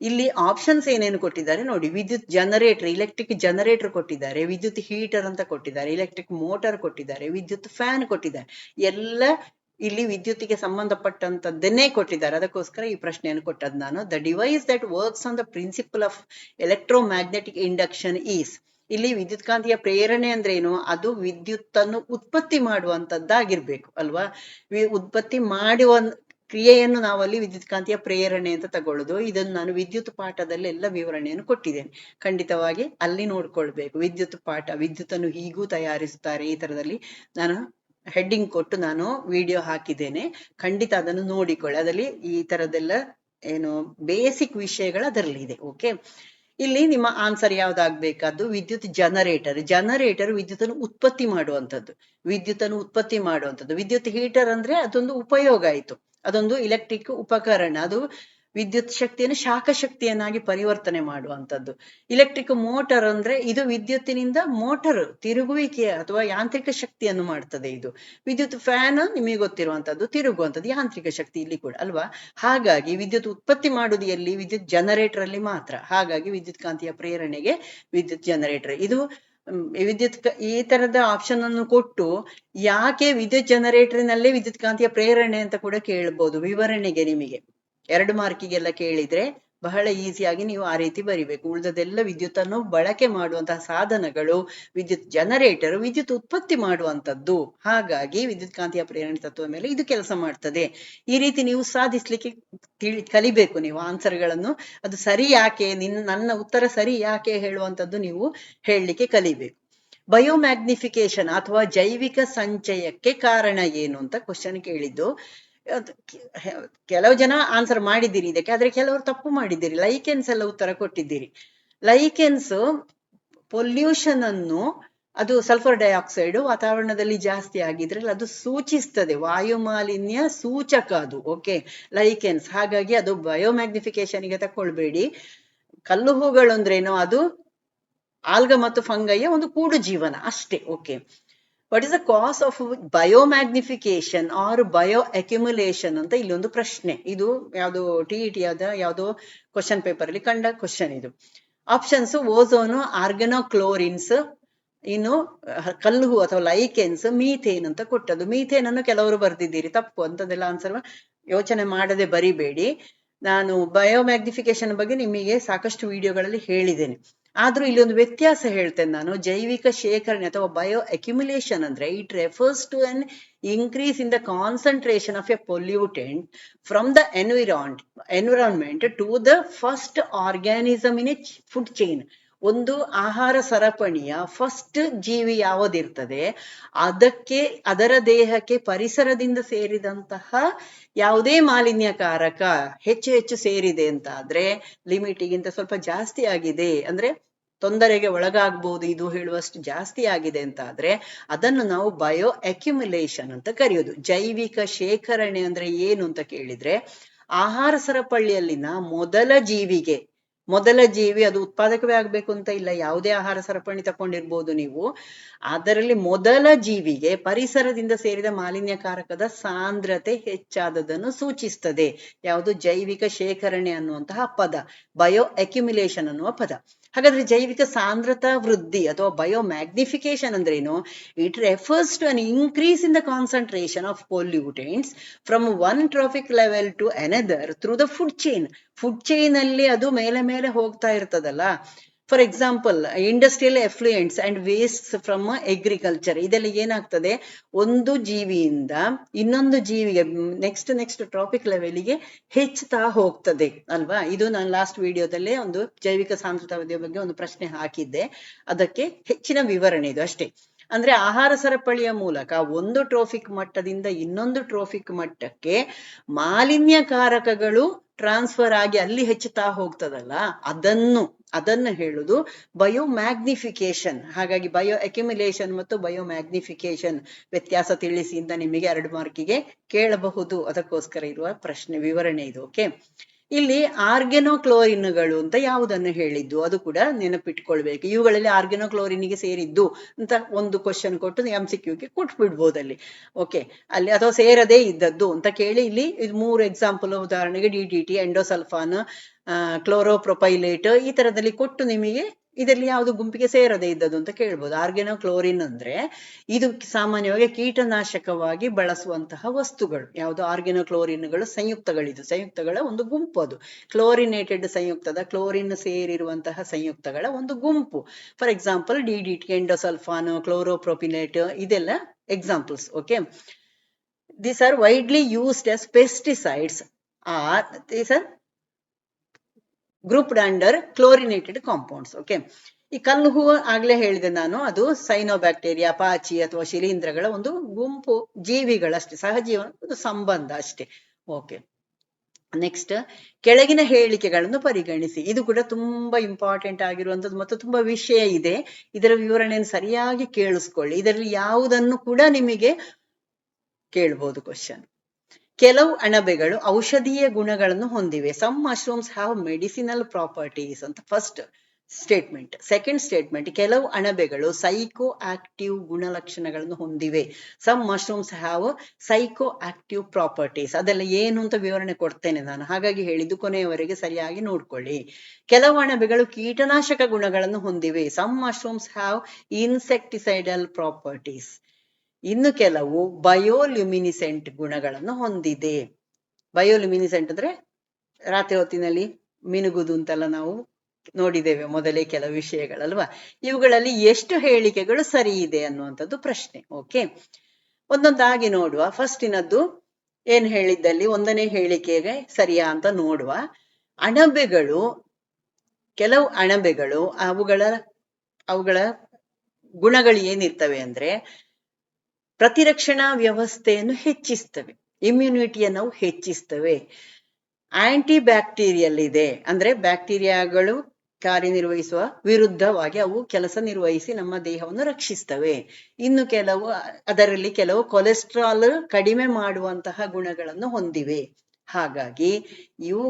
ಇಲ್ಲಿ ಆಪ್ಷನ್ಸ್ ಏನೇನು ಕೊಟ್ಟಿದ್ದಾರೆ ನೋಡಿ. ವಿದ್ಯುತ್ ಜನರೇಟರ್ ಇಲೆಕ್ಟ್ರಿಕ್ ಜನರೇಟರ್ ಕೊಟ್ಟಿದ್ದಾರೆ. ವಿದ್ಯುತ್ ಹೀಟರ್ ಅಂತ ಕೊಟ್ಟಿದ್ದಾರೆ. ಇಲೆಕ್ಟ್ರಿಕ್ ಮೋಟರ್ ಕೊಟ್ಟಿದ್ದಾರೆ. ವಿದ್ಯುತ್ ಫ್ಯಾನ್ ಕೊಟ್ಟಿದ್ದಾರೆ. ಎಲ್ಲ ಇಲ್ಲಿ ವಿದ್ಯುತ್ತಿಗೆ ಸಂಬಂಧಪಟ್ಟಂತದ್ದನ್ನೇ ಕೊಟ್ಟಿದ್ದಾರೆ. ಅದಕ್ಕೋಸ್ಕರ ಈ ಪ್ರಶ್ನೆಯನ್ನು ಕೊಟ್ಟದ್ದು ನಾನು. The device that works on the principle of electromagnetic induction is ಇಲ್ಲಿ ವಿದ್ಯುತ್ಕಾಂತೀಯ ಪ್ರೇರಣೆ ಅಂದ್ರೆ ಏನು ಅದು ವಿದ್ಯುತ್ತನ್ನು ಉತ್ಪತ್ತಿ ಮಾಡುವಂತದ್ದಾಗಿರ್ಬೇಕು ಅಲ್ವಾ? ಉತ್ಪತ್ತಿ ಮಾಡುವ ಕ್ರಿಯೆಯನ್ನು ನಾವಲ್ಲಿ ವಿದ್ಯುತ್ಕಾಂತೀಯ ಪ್ರೇರಣೆ ಅಂತ ತಗೊಳ್ಳೋದು. ಇದನ್ನು ನಾನು ವಿದ್ಯುತ್ ಪಾಠದಲ್ಲಿ ಎಲ್ಲ ವಿವರಣೆಯನ್ನು ಕೊಟ್ಟಿದ್ದೇನೆ. ಖಂಡಿತವಾಗಿ ಅಲ್ಲಿ ನೋಡ್ಕೊಳ್ಬೇಕು. ವಿದ್ಯುತ್ ಪಾಠ ವಿದ್ಯುತ್ ಅನ್ನು ಹೀಗೂ ತಯಾರಿಸುತ್ತಾರೆ ಈ ತರದಲ್ಲಿ ನಾನು ಹೆಡ್ಡಿಂಗ್ ಕೊಟ್ಟು ನಾನು ವಿಡಿಯೋ ಹಾಕಿದ್ದೇನೆ. ಖಂಡಿತ ಅದನ್ನು ನೋಡಿಕೊಳ್ಳಿ. ಅದರಲ್ಲಿ ಈ ತರದೆಲ್ಲ ಏನು ಬೇಸಿಕ್ ವಿಷಯಗಳು ಅದರಲ್ಲಿ ಇದೆ ಓಕೆ ಇಲ್ಲಿ ನಿಮ್ಮ ಆನ್ಸರ್ ಯಾವ್ದಾಗ್ಬೇಕಾದ್ದು? ವಿದ್ಯುತ್ ಜನರೇಟರ್ ಜನರೇಟರ್ ವಿದ್ಯುತ್ ಅನ್ನು ಉತ್ಪತ್ತಿ ಮಾಡುವಂತದ್ದು ವಿದ್ಯುತ್ತನ್ನು ಉತ್ಪತ್ತಿ ಮಾಡುವಂತದ್ದು ವಿದ್ಯುತ್ ಹೀಟರ್ ಅಂದ್ರೆ ಅದೊಂದು ಉಪಯೋಗ ಆಯ್ತು. ಅದೊಂದು ಇಲೆಕ್ಟ್ರಿಕ್ ಉಪಕರಣ. ಅದು ವಿದ್ಯುತ್ ಶಕ್ತಿಯನ್ನು ಶಾಖ ಶಕ್ತಿಯನ್ನಾಗಿ ಪರಿವರ್ತನೆ ಮಾಡುವಂತದ್ದು ಇಲೆಕ್ಟ್ರಿಕ್ ಮೋಟರ್ ಅಂದ್ರೆ ಇದು ವಿದ್ಯುತ್ತಿನಿಂದ ಮೋಟರ್ ತಿರುಗುವಿಕೆ ಅಥವಾ ಯಾಂತ್ರಿಕ ಶಕ್ತಿಯನ್ನು ಮಾಡ್ತದೆ ಇದು. ವಿದ್ಯುತ್ ಫ್ಯಾನ್ ನಿಮಗೆ ಗೊತ್ತಿರುವಂತದ್ದು ತಿರುಗುವಂತದ್ದು ಯಾಂತ್ರಿಕ ಶಕ್ತಿ ಇಲ್ಲಿ ಕೂಡ ಅಲ್ವಾ? ಹಾಗಾಗಿ ವಿದ್ಯುತ್ ಉತ್ಪತ್ತಿ ಮಾಡುವುದು ವಿದ್ಯುತ್ ಜನರೇಟರ್ ಅಲ್ಲಿ ಮಾತ್ರ. ಹಾಗಾಗಿ ವಿದ್ಯುತ್ ಕಾಂತೀಯ ಪ್ರೇರಣೆಗೆ ವಿದ್ಯುತ್ ಜನರೇಟರ್ ಇದು ವಿದ್ಯುತ್ ಈ ತರದ ಆಪ್ಷನ್ ಅನ್ನು ಕೊಟ್ಟು ಯಾಕೆ ವಿದ್ಯುತ್ ಜನರೇಟರ್ ನಲ್ಲೇ ವಿದ್ಯುತ್ ಕಾಂತಿಯ ಪ್ರೇರಣೆ ಅಂತ ಕೂಡ ಕೇಳಬಹುದು ವಿವರಣೆಗೆ ನಿಮಗೆ. ಎರಡು ಮಾರ್ಕಿಗೆಲ್ಲ ಕೇಳಿದ್ರೆ ಬಹಳ ಈಸಿಯಾಗಿ ನೀವು ಆ ರೀತಿ ಬರಿಬೇಕು. ಉಳಿದದೆಲ್ಲ ವಿದ್ಯುತ್ ಅನ್ನು ಬಳಕೆ ಮಾಡುವಂತಹ ಸಾಧನಗಳು, ವಿದ್ಯುತ್ ಜನರೇಟರ್ ವಿದ್ಯುತ್ ಉತ್ಪತ್ತಿ ಮಾಡುವಂತದ್ದು ಹಾಗಾಗಿ ವಿದ್ಯುತ್ ಕಾಂತಿಯ ಪ್ರೇರಣೆ ತತ್ವದ ಮೇಲೆ ಇದು ಕೆಲಸ ಮಾಡ್ತದೆ. ಈ ರೀತಿ ನೀವು ಸಾಧಿಸ್ಲಿಕ್ಕೆ ತಿಳಿ, ಕಲಿಬೇಕು ನೀವು ಆನ್ಸರ್ಗಳನ್ನು ಅದು ಸರಿ ಯಾಕೆ ನಿನ್ ನನ್ನ ಉತ್ತರ ಸರಿ ಯಾಕೆ ಹೇಳುವಂತದ್ದು ನೀವು ಹೇಳಲಿಕ್ಕೆ ಕಲಿಬೇಕು. ಬಯೋಮ್ಯಾಗ್ನಿಫಿಕೇಶನ್ ಅಥವಾ ಜೈವಿಕ ಸಂಚಯಕ್ಕೆ ಕಾರಣ ಏನು ಅಂತ ಕ್ವಶನ್ ಕೇಳಿದ್ದು. ಕೆಲವು ಜನ ಆನ್ಸರ್ ಮಾಡಿದ್ದೀರಿ ಇದಕ್ಕೆ, ಆದ್ರೆ ಕೆಲವರು ತಪ್ಪು ಮಾಡಿದ್ದೀರಿ. ಲೈಕೆನ್ಸ್ ಎಲ್ಲ ಉತ್ತರ ಕೊಟ್ಟಿದ್ದೀರಿ. ಲೈಕೆನ್ಸ್ ಪೊಲ್ಯೂಷನ್ ಅನ್ನು, ಅದು ಸಲ್ಫರ್ ಡೈಆಕ್ಸೈಡ್ ವಾತಾವರಣದಲ್ಲಿ ಜಾಸ್ತಿ ಆಗಿದ್ರೆ ಅದು ಸೂಚಿಸ್ತದೆ. ವಾಯುಮಾಲಿನ್ಯ ಸೂಚಕ ಅದು ಓಕೆ ಲೈಕೆನ್ಸ್ ಹಾಗಾಗಿ ಅದು ಬಯೋಮ್ಯಾಗ್ನಿಫಿಕೇಶನ್ಗೆ ತಕೊಳ್ಬೇಡಿ. ಕಲ್ಲು ಹೂಗಳು ಅಂದ್ರೇನು ಅದು ಆಲ್ಗ ಮತ್ತು ಫಂಗಯ್ಯ ಒಂದು ಕೂಡು ಜೀವನ ಅಷ್ಟೇ okay what is the cause of biomagnification or bio accumulation ಅಂತ ಇಲ್ಲೊಂದು ಪ್ರಶ್ನೆ. ಇದು ಯಾವುದು ಟಿ ಇ ಟಿ ಆದ ಯಾವುದೋ ಕ್ವಶನ್ ಪೇಪರ್ ಅಲ್ಲಿ ಕಂಡ ಕ್ವಶನ್ ಇದು. ಆಪ್ಷನ್ಸ್ ಓಝೋನು ಆರ್ಗನೋಕ್ಲೋರಿನ್ಸ್ ಇನ್ನು ಅಹ್, ಕಲ್ಲು ಅಥವಾ ಲೈಕೆನ್ಸ್ ಮೀಥೇನ್ ಅಂತ ಕೊಟ್ಟದ್ದು. ಮೀಥೇನ್ ಅನ್ನು ಕೆಲವರು ಬರ್ದಿದ್ದೀರಿ ತಪ್ಪು ಅಂತದೆಲ್ಲ ಆನ್ಸರ್ ಯೋಚನೆ ಮಾಡದೆ ಬರಿಬೇಡಿ. ನಾನು ಬಯೋಮ್ಯಾಗ್ನಿಫಿಕೇಶನ್ ಬಗ್ಗೆ ನಿಮಗೆ ಸಾಕಷ್ಟು ವಿಡಿಯೋಗಳಲ್ಲಿ ಹೇಳಿದ್ದೇನೆ. ಆದ್ರೂ ಇಲ್ಲಿ ಒಂದು ವ್ಯತ್ಯಾಸ ಹೇಳ್ತೇನೆ ನಾನು. ಜೈವಿಕ ಶೇಖರಣೆ ಅಥವಾ ಬಯೋ ಅಕ್ಯುಮುಲೇಷನ್ ಅಂದ್ರೆ it refers to an increase in the concentration of a pollutant from the environ environment to the first organism in a food chain ಒಂದು ಆಹಾರ ಸರಪಣಿಯ ಫಸ್ಟ್ ಜೀವಿ ಯಾವುದಿರ್ತದೆ ಅದಕ್ಕೆ, ಅದರ ದೇಹಕ್ಕೆ ಪರಿಸರದಿಂದ ಸೇರಿದಂತಹ ಯಾವುದೇ ಮಾಲಿನ್ಯಕಾರಕ ಹೆಚ್ಚು ಹೆಚ್ಚು ಸೇರಿದೆ ಅಂತ ಆದ್ರೆ ಲಿಮಿಟಿಗಿಂತ ಸ್ವಲ್ಪ ಜಾಸ್ತಿ ಆಗಿದೆ. ಅಂದ್ರೆ ತೊಂದರೆಗೆ ಒಳಗಾಗ್ಬೋದು, ಇದು ಹೇಳುವಷ್ಟು ಜಾಸ್ತಿ ಆಗಿದೆ ಅಂತ ಆದ್ರೆ ಅದನ್ನು ನಾವು ಬಯೋ ಅಕ್ಯುಮುಲೇಷನ್ ಅಂತ ಕರೆಯೋದು. ಜೈವಿಕ ಶೇಖರಣೆ ಅಂದ್ರೆ ಏನು ಅಂತ ಕೇಳಿದ್ರೆ ಆಹಾರ ಸರಪಳಿಯಲ್ಲಿನ ಮೊದಲ ಜೀವಿಗೆ ಮೊದಲ ಜೀವಿ ಅದು ಉತ್ಪಾದಕವೇ ಆಗ್ಬೇಕು ಅಂತ ಇಲ್ಲ. ಯಾವುದೇ ಆಹಾರ ಸರಪಣಿ ತಕೊಂಡಿರ್ಬೋದು ನೀವು. ಅದರಲ್ಲಿ ಮೊದಲ ಜೀವಿಗೆ ಪರಿಸರದಿಂದ ಸೇರಿದ ಮಾಲಿನ್ಯಕಾರಕದ ಸಾಂದ್ರತೆ ಹೆಚ್ಚಾದದನ್ನು ಸೂಚಿಸ್ತದೆ. ಯಾವುದು ಜೈವಿಕ ಶೇಖರಣೆ ಅನ್ನುವಂತಹ ಪದ. ಬಯೋ ಅಕ್ಯುಮುಲೇಷನ್ ಅನ್ನುವ ಪದ. ಹಾಗಾದ್ರೆ ಜೈವಿಕ ಸಾಂದ್ರತಾ ವೃದ್ಧಿ ಅಥವಾ ಬಯೋ ಮ್ಯಾಗ್ನಿಫಿಕೇಶನ್ ಅಂದ್ರೇನು? It refers to an increase in the concentration of pollutants from one trophic level to another through the food chain food chain ಅಲ್ಲಿ ಅದು ಮೇಲೆ ಮೇಲೆ ಹೋಗ್ತಾ ಇರ್ತದಲ್ಲ? For example industrial effluents and waste from agriculture ಇದೆಲ್ಲ ಏನಾಗ್ತದೆ? ಒಂದು ಜೀವಿಯಿಂದ ಇನ್ನೊಂದು ಜೀವಿಗೆ ನೆಕ್ಸ್ಟ್ ನೆಕ್ಸ್ಟ್ ಟ್ರಾಪಿಕ್ ಲೆವೆಲ್ಗೆ ಹೆಚ್ಚುತ್ತಾ ಹೋಗ್ತದೆ, ಅಲ್ವಾ? ಇದು ನಾನು ಲಾಸ್ಟ್ ವಿಡಿಯೋದಲ್ಲೇ ಒಂದು ಜೈವಿಕ ಸಾಂದ್ರತಾವಧಿಯ ಬಗ್ಗೆ ಒಂದು ಪ್ರಶ್ನೆ ಹಾಕಿದ್ದೆ. ಅದಕ್ಕೆ ಹೆಚ್ಚಿನ ವಿವರಣೆ ಇದು ಅಷ್ಟೇ. ಅಂದ್ರೆ ಆಹಾರ ಸರಪಳಿಯ ಮೂಲಕ ಒಂದು ಟ್ರೋಫಿಕ್ ಮಟ್ಟದಿಂದ ಇನ್ನೊಂದು ಟ್ರೋಫಿಕ್ ಮಟ್ಟಕ್ಕೆ ಮಾಲಿನ್ಯಕಾರಕಗಳು ಟ್ರಾನ್ಸ್ಫರ್ ಆಗಿ ಅಲ್ಲಿ ಹೆಚ್ಚುತ್ತಾ ಹೋಗ್ತದಲ್ಲ, ಅದನ್ನು ಅದನ್ನು ಹೇಳುದು ಬಯೋ ಮ್ಯಾಗ್ನಿಫಿಕೇಶನ್ ಹಾಗಾಗಿ ಬಯೋ ಅಕ್ಯುಮಿಲೇಷನ್ ಮತ್ತು ಬಯೋ ಮ್ಯಾಗ್ನಿಫಿಕೇಶನ್ ವ್ಯತ್ಯಾಸ ತಿಳಿಸಿ ಅಂತ ನಿಮಗೆ ಎರಡು ಮಾರ್ಕಿಗೆ ಕೇಳಬಹುದು. ಅದಕ್ಕೋಸ್ಕರ ಇರುವ ಪ್ರಶ್ನೆ, ವಿವರಣೆ ಇದು ಓಕೆ ಇಲ್ಲಿ ಆರ್ಗೆನೋಕ್ಲೋರಿನ್ಗಳು ಅಂತ ಯಾವುದನ್ನು ಹೇಳಿದ್ದು? ಅದು ಕೂಡ ನೆನಪಿಟ್ಕೊಳ್ಬೇಕು. ಇವುಗಳಲ್ಲಿ ಆರ್ಗೆನೋಕ್ಲೋರಿನ್ಗೆ ಸೇರಿದ್ದು ಅಂತ ಒಂದು ಕ್ವಶನ್ ಕೊಟ್ಟು ಎಂ ಸಿ ಕ್ಯೂಗೆ ಕೊಟ್ಟು ಬಿಡ್ಬೋದು ಅಲ್ಲಿ. ಓಕೆ ಅಲ್ಲಿ ಅಥವಾ ಸೇರದೇ ಇದ್ದದ್ದು ಅಂತ ಕೇಳಿ ಇಲ್ಲಿ ಇದು ಮೂರು ಎಕ್ಸಾಂಪಲ್ ಉದಾಹರಣೆಗೆ D D T endosulfan chloropropylate ಈ ತರದಲ್ಲಿ ಕೊಟ್ಟು ನಿಮಗೆ ಇದರಲ್ಲಿ ಯಾವುದು ಗುಂಪಿಗೆ ಸೇರದೇ ಇದ್ದದ್ದು ಅಂತ ಕೇಳ್ಬೋದು. ಆರ್ಗೆನೋ ಕ್ಲೋರಿನ್ ಅಂದ್ರೆ ಇದು ಸಾಮಾನ್ಯವಾಗಿ ಕೀಟನಾಶಕವಾಗಿ ಬಳಸುವಂತಹ ವಸ್ತುಗಳು. ಯಾವುದು? ಆರ್ಗೆನೋ ಕ್ಲೋರಿನ್ಗಳು ಸಂಯುಕ್ತಗಳಿದು ಸಂಯುಕ್ತಗಳ ಒಂದು ಗುಂಪು ಅದು. ಕ್ಲೋರಿನೇಟೆಡ್ ಸಂಯುಕ್ತದ ಕ್ಲೋರಿನ್ ಸೇರಿರುವಂತಹ ಸಂಯುಕ್ತಗಳ ಒಂದು ಗುಂಪು. For example D D T endosulfan, chloropropionate ಇದೆಲ್ಲ examples okay these are widely used as pesticides are these are grouped under chlorinated compounds okay? ಈ ಕಲ್ಲು ಹೂವು ಆಗ್ಲೇ ಹೇಳಿದೆ ನಾನು, ಅದು ಸೈನೋಬ್ಯಾಕ್ಟೀರಿಯಾ ಪಾಚಿ ಅಥವಾ ಶಿಲೀಂಧ್ರಗಳ ಒಂದು ಗುಂಪು ಜೀವಿಗಳಷ್ಟೇ ಸಹಜೀವನ ಒಂದು ಸಂಬಂಧ ಅಷ್ಟೇ ಓಕೆ ನೆಕ್ಸ್ಟ್ ಕೆಳಗಿನ ಹೇಳಿಕೆಗಳನ್ನು ಪರಿಗಣಿಸಿ. ಇದು ಕೂಡ ತುಂಬಾ ಇಂಪಾರ್ಟೆಂಟ್ ಆಗಿರುವಂತದ್ದು ಮತ್ತು ತುಂಬಾ ವಿಷಯ ಇದೆ. ಇದರ ವಿವರಣೆಯನ್ನು ಸರಿಯಾಗಿ ಕೇಳಿಸ್ಕೊಳ್ಳಿ. ಇದರಲ್ಲಿ ಯಾವುದನ್ನು ಕೂಡ ನಿಮಗೆ ಕೇಳ್ಬೋದು ಕ್ವಶನ್ ಕೆಲವು ಅಣಬೆಗಳು ಔಷಧೀಯ ಗುಣಗಳನ್ನು ಹೊಂದಿವೆ. Some mushrooms have medicinal properties ಅಂತ ಫಸ್ಟ್ ಸ್ಟೇಟ್ಮೆಂಟ್ ಸೆಕೆಂಡ್ ಸ್ಟೇಟ್ಮೆಂಟ್ ಕೆಲವು ಅಣಬೆಗಳು ಸೈಕೋ ಆಕ್ಟಿವ್ ಗುಣಲಕ್ಷಣಗಳನ್ನು ಹೊಂದಿವೆ. Some mushrooms have psycho active properties ಅದೆಲ್ಲ ಏನು ಅಂತ ವಿವರಣೆ ಕೊಡ್ತೇನೆ ನಾನು. ಹಾಗಾಗಿ ಹೇಳಿದ್ದು ಕೊನೆಯವರೆಗೆ ಸರಿಯಾಗಿ ನೋಡ್ಕೊಳ್ಳಿ. ಕೆಲವು ಅಣಬೆಗಳು ಕೀಟನಾಶಕ ಗುಣಗಳನ್ನು ಹೊಂದಿವೆ. Some mushrooms have insecticidal properties ಇನ್ನು ಕೆಲವು ಬಯೋಲ್ಯುಮಿನಿಸೆಂಟ್ ಗುಣಗಳನ್ನು ಹೊಂದಿದೆ. ಬಯೋಲ್ಯುಮಿನಿಸೆಂಟ್ ಅಂದ್ರೆ ರಾತ್ರಿ ಹೊತ್ತಿನಲ್ಲಿ ಮಿನುಗುದು ಅಂತೆಲ್ಲ ನಾವು ನೋಡಿದ್ದೇವೆ ಮೊದಲೇ ಕೆಲವು ವಿಷಯಗಳಲ್ವಾ? ಇವುಗಳಲ್ಲಿ ಎಷ್ಟು ಹೇಳಿಕೆಗಳು ಸರಿ ಇದೆ ಅನ್ನುವಂಥದ್ದು ಪ್ರಶ್ನೆ, ಓಕೆ? ಒಂದೊಂದಾಗಿ ನೋಡುವ. ಫಸ್ಟಿನದ್ದು ಏನ್ ಹೇಳಿದ್ದಲ್ಲಿ ಒಂದನೇ ಹೇಳಿಕೆಗೆ ಸರಿಯಾ ಅಂತ ನೋಡುವ. ಅಣಬೆಗಳು, ಕೆಲವು ಅಣಬೆಗಳು ಅವುಗಳ ಅವುಗಳ ಗುಣಗಳು ಏನಿರ್ತವೆ ಅಂದ್ರೆ ಪ್ರತಿರಕ್ಷಣಾ ವ್ಯವಸ್ಥೆಯನ್ನು ಹೆಚ್ಚಿಸ್ತವೆ. ಇಮ್ಯುನಿಟಿಯನ್ನು ನಾವು ಹೆಚ್ಚಿಸ್ತವೆ. ಆಂಟಿ ಬ್ಯಾಕ್ಟೀರಿಯಲ್ ಇದೆ. ಅಂದ್ರೆ ಬ್ಯಾಕ್ಟೀರಿಯಾಗಳು ಕಾರ್ಯನಿರ್ವಹಿಸುವ ವಿರುದ್ಧವಾಗಿ ಅವು ಕೆಲಸ ನಿರ್ವಹಿಸಿ ನಮ್ಮ ದೇಹವನ್ನು ರಕ್ಷಿಸ್ತವೆ. ಇನ್ನು ಕೆಲವು ಅದರಲ್ಲಿ ಕೆಲವು ಕೊಲೆಸ್ಟ್ರಾಲ್ ಕಡಿಮೆ ಮಾಡುವಂತಹ ಗುಣಗಳನ್ನು ಹೊಂದಿವೆ. ಹಾಗಾಗಿ ಇವು